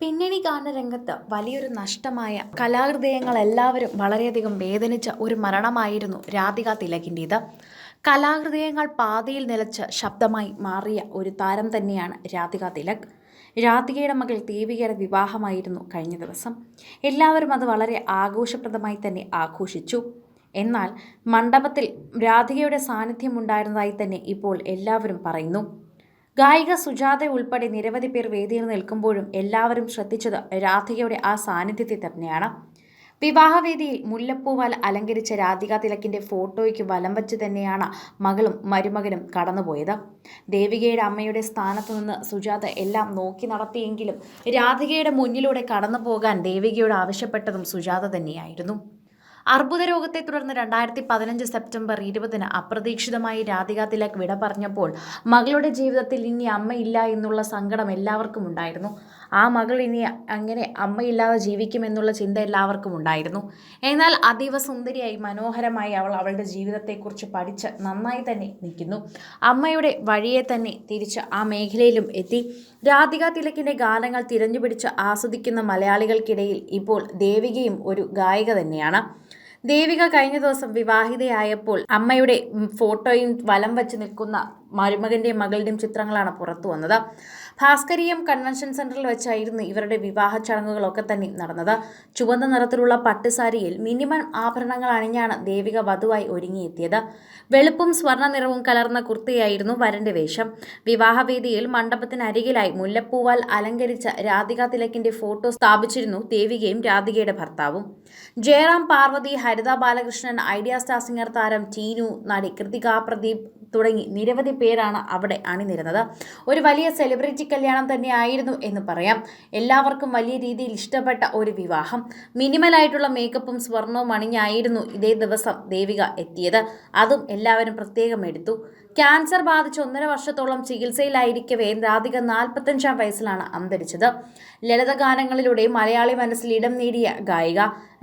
പിന്നണി ഗാനരംഗത്ത് വലിയൊരു നഷ്ടമായ കലാഹൃദയങ്ങൾ എല്ലാവരും വളരെയധികം വേദനിച്ച ഒരു മരണമായിരുന്നു രാധിക തിലകിന്റേത് കലാഹൃദയങ്ങൾ പാതയിൽ നിലച്ച് ശബ്ദമായി മാറിയ ഒരു താരം തന്നെയാണ് രാധിക തിലക്. രാധികയുടെ മകൾ ദേവികയുടെ വിവാഹമായിരുന്നു കഴിഞ്ഞ ദിവസം. എല്ലാവരും അത് വളരെ ആഘോഷപ്രദമായി തന്നെ ആഘോഷിച്ചു. എന്നാൽ മണ്ഡപത്തിൽ രാധികയുടെ സാന്നിധ്യം ഉണ്ടായിരുന്നതായി തന്നെ ഇപ്പോൾ എല്ലാവരും പറയുന്നു. ഗായിക സുജാത ഉൾപ്പെടെ നിരവധി പേർ വേദിയിൽ നിൽക്കുമ്പോഴും എല്ലാവരും ശ്രദ്ധിച്ചത് രാധികയുടെ ആ സാന്നിധ്യത്തെ തന്നെയാണ്. വിവാഹവേദിയിൽ മുല്ലപ്പൂവാൽ അലങ്കരിച്ച രാധിക തിലക്കിന്റെ ഫോട്ടോയ്ക്ക് വലം വച്ച് തന്നെയാണ് മകളും മരുമകനും കടന്നുപോയത്. ദേവികയുടെ അമ്മയുടെ സ്ഥാനത്ത് നിന്ന് സുജാത എല്ലാം നോക്കി നടത്തിയെങ്കിലും രാധികയുടെ മുന്നിലൂടെ കടന്നു പോകാൻ ദേവികയോട് ആവശ്യപ്പെട്ടതും സുജാത തന്നെയായിരുന്നു. അർബുദ രോഗത്തെ തുടർന്ന് രണ്ടായിരത്തി പതിനഞ്ച് സെപ്റ്റംബർ ഇരുപതിന് അപ്രതീക്ഷിതമായി രാധിക തിലക് വിട പറഞ്ഞപ്പോൾ മകളുടെ ജീവിതത്തിൽ ഇനി അമ്മയില്ല എന്നുള്ള സങ്കടം എല്ലാവർക്കും ഉണ്ടായിരുന്നു. ആ മകൾ ഇനി അങ്ങനെ അമ്മയില്ലാതെ ജീവിക്കുമെന്നുള്ള ചിന്ത എല്ലാവർക്കും ഉണ്ടായിരുന്നു. എന്നാൽ അതീവ സുന്ദരിയായി മനോഹരമായി അവൾ അവളുടെ ജീവിതത്തെക്കുറിച്ച് പഠിച്ച് നന്നായി തന്നെ നിൽക്കുന്നു. അമ്മയുടെ വഴിയെ തന്നെ തിരിച്ച് ആ മേഖലയിലും എത്തി. രാധിക തിലക്കിന്റെ ഗാനങ്ങൾ തിരഞ്ഞുപിടിച്ച് ആസ്വദിക്കുന്ന മലയാളികൾക്കിടയിൽ ഇപ്പോൾ ദേവികയും ഒരു ഗായിക തന്നെയാണ്. ദേവിക കഴിഞ്ഞ ദിവസം വിവാഹിതയായപ്പോൾ അമ്മയുടെ ഫോട്ടോയും വലം വെച്ച് നിൽക്കുന്ന മരുമകന്റെയും മകളുടെയും ചിത്രങ്ങളാണ് പുറത്തു വന്നത്. ഭാസ്കരീയം കൺവെൻഷൻ സെന്ററിൽ വെച്ചായിരുന്നു ഇവരുടെ വിവാഹ ചടങ്ങുകളൊക്കെ തന്നെ നടന്നത്. ചുവന്ന നിറത്തിലുള്ള പട്ടുസാരിയിൽ മിനിമം ആഭരണങ്ങൾ അണിഞ്ഞാണ് ദേവിക വധുവായി ഒരുങ്ങിയെത്തിയത്. വെളുപ്പും സ്വർണ നിറവും കലർന്ന കുർത്തിയായിരുന്നു വരന്റെ വേഷം. വിവാഹവേദിയിൽ മണ്ഡപത്തിനരികിലായി മുല്ലപ്പൂവാൽ അലങ്കരിച്ച രാധിക തിലക്കിന്റെ ഫോട്ടോ സ്ഥാപിച്ചിരുന്നു ദേവികയും രാധികയുടെ ഭർത്താവും. Jayaram Parvathy Haritha Balakrishnan Idea Star Singer താരം ടീനു നടി കൃതിക പ്രദീപ് തുടങ്ങി. നിരവധി പേരാണ് അവിടെ അണിനിരുന്നത്. ഒരു വലിയ സെലിബ്രിറ്റി കല്യാണം തന്നെയായിരുന്നു എന്ന് പറയാം. എല്ലാവർക്കും വലിയ രീതിയിൽ ഇഷ്ടപ്പെട്ട ഒരു വിവാഹം. മിനിമലായിട്ടുള്ള മേക്കപ്പും സ്വർണവും അണിഞ്ഞായിരുന്നു ഇതേ ദിവസം ദേവിക എത്തിയത്. അതും എല്ലാവരും പ്രത്യേകം എടുത്തു. ക്യാൻസർ ബാധിച്ച് ഒന്നര വർഷത്തോളം ചികിത്സയിലായിരിക്കവേ രാധിക നാൽപ്പത്തഞ്ചാം വയസ്സിലാണ് അന്തരിച്ചത്. ലളിതഗാനങ്ങളിലൂടെ മലയാളി മനസ്സിൽ ഇടം നേടിയ ഗായിക.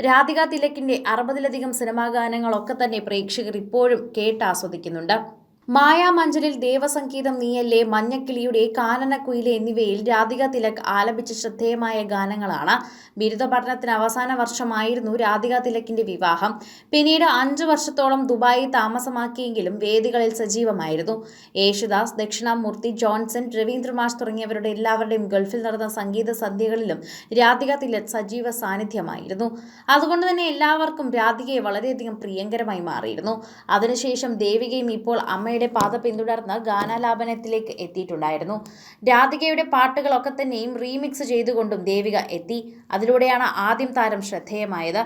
രാധിക തിലക്കിന്റെ അറുപതിലധികം സിനിമാ ഗാനങ്ങളൊക്കെ തന്നെ പ്രേക്ഷകർ ഇപ്പോഴും കേട്ടാസ്വദിക്കുന്നുണ്ട്. മായാമഞ്ചലിൽ ദേവസംഗീതം നീയല്ലേ മഞ്ഞക്കിളിയുടെ കാനനക്കുയിലെ എന്നിവയിൽ രാധിക തിലക് ആലപിച്ച ശ്രദ്ധേയമായ ഗാനങ്ങളാണ്. ബിരുദ പഠനത്തിന് അവസാന വർഷമായിരുന്നു രാധിക തിലക്കിന്റെ വിവാഹം. പിന്നീട് അഞ്ചു വർഷത്തോളം ദുബായി താമസമാക്കിയെങ്കിലും വേദികളിൽ സജീവമായിരുന്നു. യേശുദാസ് ദക്ഷിണാമൂർത്തി ജോൺസൺ രവീന്ദ്രമാഷ് തുടങ്ങിയവരുടെ എല്ലാവരുടെയും ഗൾഫിൽ നടന്ന സംഗീത സന്ധ്യകളിലും രാധിക തിലക് സജീവ സാന്നിധ്യമായിരുന്നു. അതുകൊണ്ട് തന്നെ എല്ലാവർക്കും രാധികയെ വളരെയധികം പ്രിയങ്കരമായി മാറിയിരുന്നു. അതിനുശേഷം ദേവികയും ഇപ്പോൾ അമ്മ അമ്മയുടെ പാത പിന്തുടർന്ന് ഗാനാലാപനത്തിലേക്ക് എത്തിയിട്ടുണ്ടായിരുന്നു. രാധികയുടെ പാട്ടുകളൊക്കെ തന്നെയും റീമിക്സ് ചെയ്തുകൊണ്ടും ദേവിക എത്തി. അതിലൂടെയാണ് ആദ്യം താരം ശ്രദ്ധേയമായത്.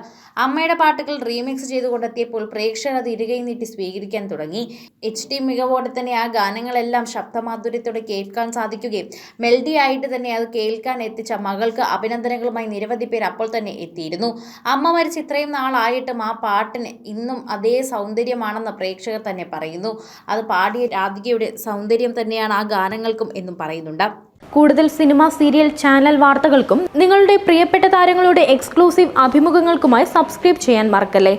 അമ്മയുടെ പാട്ടുകൾ റീമിക്സ് ചെയ്തുകൊണ്ടെത്തിയപ്പോൾ പ്രേക്ഷകർ അത് നീട്ടി സ്വീകരിക്കാൻ തുടങ്ങി. എച്ച് ഡി മികവോടെ തന്നെ ആ ഗാനങ്ങളെല്ലാം ശബ്ദമാധുര്യത്തോടെ കേൾക്കാൻ സാധിക്കുകയും മെൽഡി ആയിട്ട് തന്നെ അത് കേൾക്കാൻ എത്തിച്ച മകൾക്ക് അഭിനന്ദനങ്ങളുമായി നിരവധി പേർ അപ്പോൾ തന്നെ എത്തിയിരുന്നു. അമ്മ മരിച്ച് ഇത്രയും നാളായിട്ടും ആ പാട്ടിന് ഇന്നും അതേ സൗന്ദര്യമാണെന്ന് പ്രേക്ഷകർ തന്നെ പറയുന്നു. അത് പാടിയ രാധികയുടെ സൗന്ദര്യം തന്നെയാണ് ആ ഗാനങ്ങൾക്കും എന്നും പറയുന്നുണ്ട്. കൂടുതൽ സിനിമ സീരിയൽ ചാനൽ വാർത്തകൾക്കും നിങ്ങളുടെ പ്രിയപ്പെട്ട താരങ്ങളുടെ എക്സ്ക്ലൂസീവ് അഭിമുഖങ്ങൾക്കുമായി സബ്സ്ക്രൈബ് ചെയ്യാൻ മറക്കല്ലേ?